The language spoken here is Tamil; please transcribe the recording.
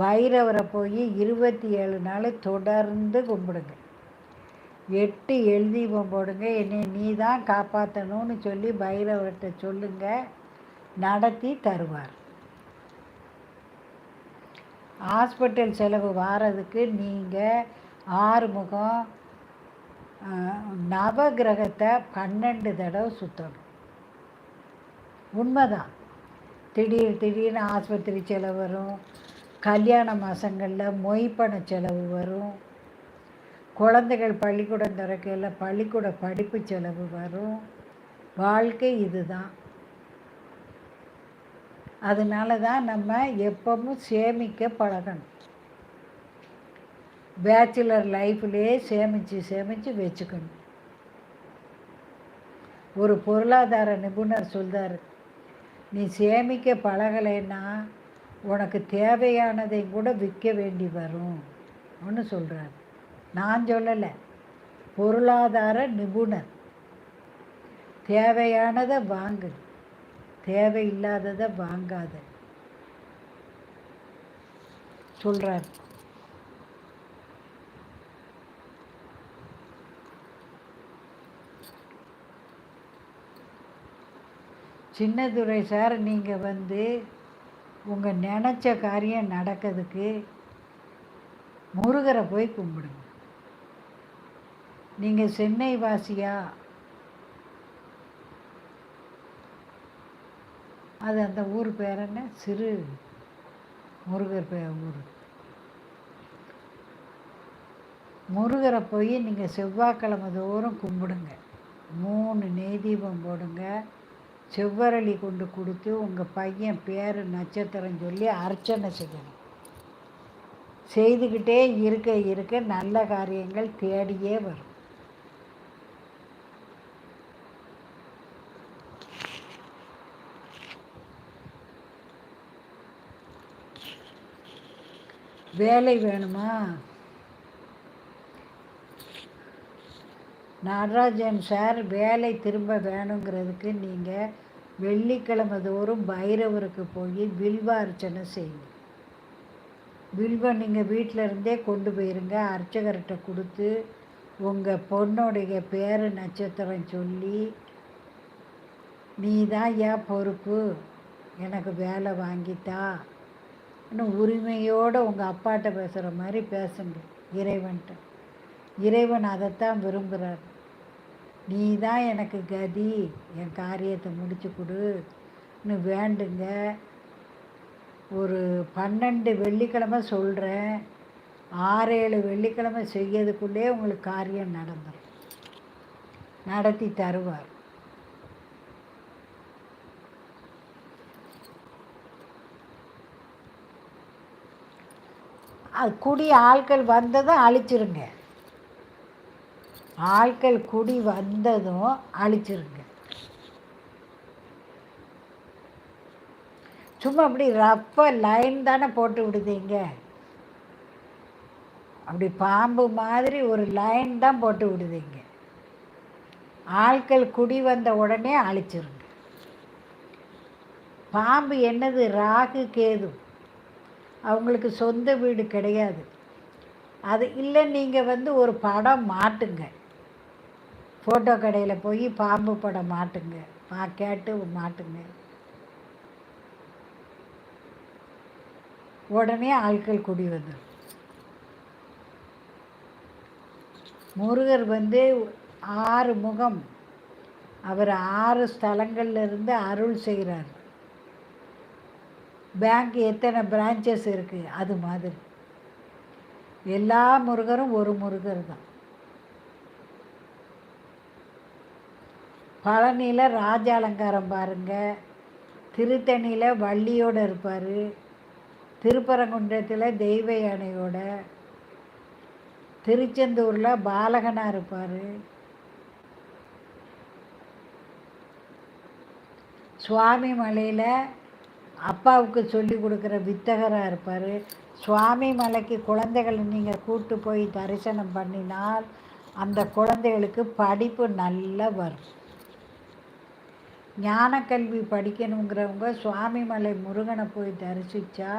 பைரவரை போய் இருபத்தி ஏழு நாள் தொடர்ந்து கும்பிடுங்க. எட்டு எழுதி போடுங்க என்னை நீ தான் காப்பாற்றணும்னு சொல்லி பைரவர்கிட்ட சொல்லுங்க. நடத்தி தருவார். ஹாஸ்பிட்டல் செலவு வாரதுக்கு நீங்கள் ஆறுமுகம் நவகிரகத்தை பன்னெண்டு தடவை சுற்றணும் உண்மைதான். திடீர் திடீர்னு ஆஸ்பத்திரி செலவு வரும். கல்யாண மாதங்களில் மொய்ப்பண செலவு வரும். குழந்தைகள் பள்ளிக்கூடம் திறக்கையில் பள்ளிக்கூட படிப்பு செலவு வரும். வாழ்க்கை இதுதான். அதனால தான் நம்ம எப்பவும் சேமிக்க பழகணும். பேச்சுலர் லைஃப்லேயே சேமித்து சேமித்து வச்சுக்கணும். ஒரு பொருளாதார நிபுணர் சொல்கிறார் நீ சேமிக்க பழகலைன்னா உனக்கு தேவையானதை கூட விற்க வேண்டி வரும். ஒன்று சொல்கிறார் நான் சொல்லலை. பொருளாதார நிபுணர். தேவையானதை வாங்கு. தேவையில்லாததை வாங்காத. சொல்கிறார் சின்னதுரை சார் நீங்கள் வந்து உங்கள் நினச்ச காரியம் நடக்கிறதுக்கு முருகரை போய் கும்பிடுங்க. நீங்கள் சென்னை வாசியா அது அந்த ஊர் பேர் என்ன? சிறு முருகர் பே ஊர். முருகரை போய் நீங்கள் செவ்வாய்க்கிழமை தோறும் கும்பிடுங்க. மூணு நெய் தீபம் போடுங்க. செவ்வரளி கொண்டு கொடுத்து உங்கள் பையன் பேர் நட்சத்திரம் சொல்லி அர்ச்சனை செய்யணும். செய்துக்கிட்டே இருக்க இருக்க நல்ல காரியங்கள் தேடியே வரும். வேலை வேணுமா? நடராஜன் சார் வேலை திரும்ப வேணுங்கிறதுக்கு நீங்கள் வெள்ளிக்கிழமை தோறும் பைரவருக்கு போய் வில்வ அர்ச்சனை செய்யுங்க. வில்வம் நீங்கள் வீட்டில் இருந்தே கொண்டு போயிருங்க. அர்ச்சகர்கிட்ட கொடுத்து உங்கள் பொண்ணுடைய பேர் நட்சத்திரம் சொல்லி நீ தான் ஏன் பொறுப்பு? எனக்கு வேலை வாங்கித்தா. இன்னும் உரிமையோடு உங்கள் அப்பாட்ட பேசுகிற மாதிரி பேசுங்க. இறைவன்ட்ட. இறைவன் அதைத்தான் விரும்புகிறார் நீ தான் எனக்கு கதி. என் காரியத்தை முடிச்சு கொடுன்னு வேண்டுங்க. ஒரு பன்னெண்டு வெள்ளிக்கிழமை சொல்கிறேன் ஆறு ஏழு வெள்ளிக்கிழமை செய்யறதுக்குள்ளே உங்களுக்கு காரியம் நடந்துடும் நடத்தி தருவார். அது குடி ஆட்கள் வந்ததும் அழிச்சிருங்க. ஆட்கள் குடி வந்ததும் அழிச்சிருங்க. சும்மா அப்படி ரப்ப லைன் தானே போட்டு விடுதீங்க. அப்படி பாம்பு மாதிரி ஒரு லைன் தான் போட்டு விடுதீங்க. ஆட்கள் குடி வந்த உடனே அழிச்சிருங்க. பாம்பு என்னது? ராகு கேது. அவங்களுக்கு சொந்த வீடு கிடையாது. அது இல்லை நீங்கள் வந்து ஒரு படம் மாட்டுங்க. ஃபோட்டோ கடையில் போய் பாம்பு படம் மாட்டுங்க. பா கேட்டு மாட்டுங்க. உடனே ஆட்கள் குடி வந்துடும் முருகர் வந்து ஆறு முகம். அவர் ஆறு ஸ்தலங்கள்லேருந்து அருள் செய்கிறார் பேங்க் எத்தனை பிரான்ச்சஸ் இருக்குது அது மாதிரி. எல்லா முருகரும் ஒரு முருகர் தான். பழனியில் ராஜ அலங்காரம் பாருங்கள் திருத்தணியில் வள்ளியோடு இருப்பார். திருப்பரங்குன்றத்தில் தெய்வ யானையோட. திருச்செந்தூரில் பாலகனாக இருப்பார். சுவாமி மலையில் அப்பாவுக்கு சொல்லி கொடுக்குற வித்தகராக இருப்பார். சுவாமி மலைக்கு குழந்தைகளை நீங்கள் கூட்டு போய் தரிசனம் பண்ணினால் அந்த குழந்தைகளுக்கு படிப்பு நல்லா வரும். ஞானக்கல்வி படிக்கணுங்கிறவங்க சுவாமி மலை முருகனை போய் தரிசித்தா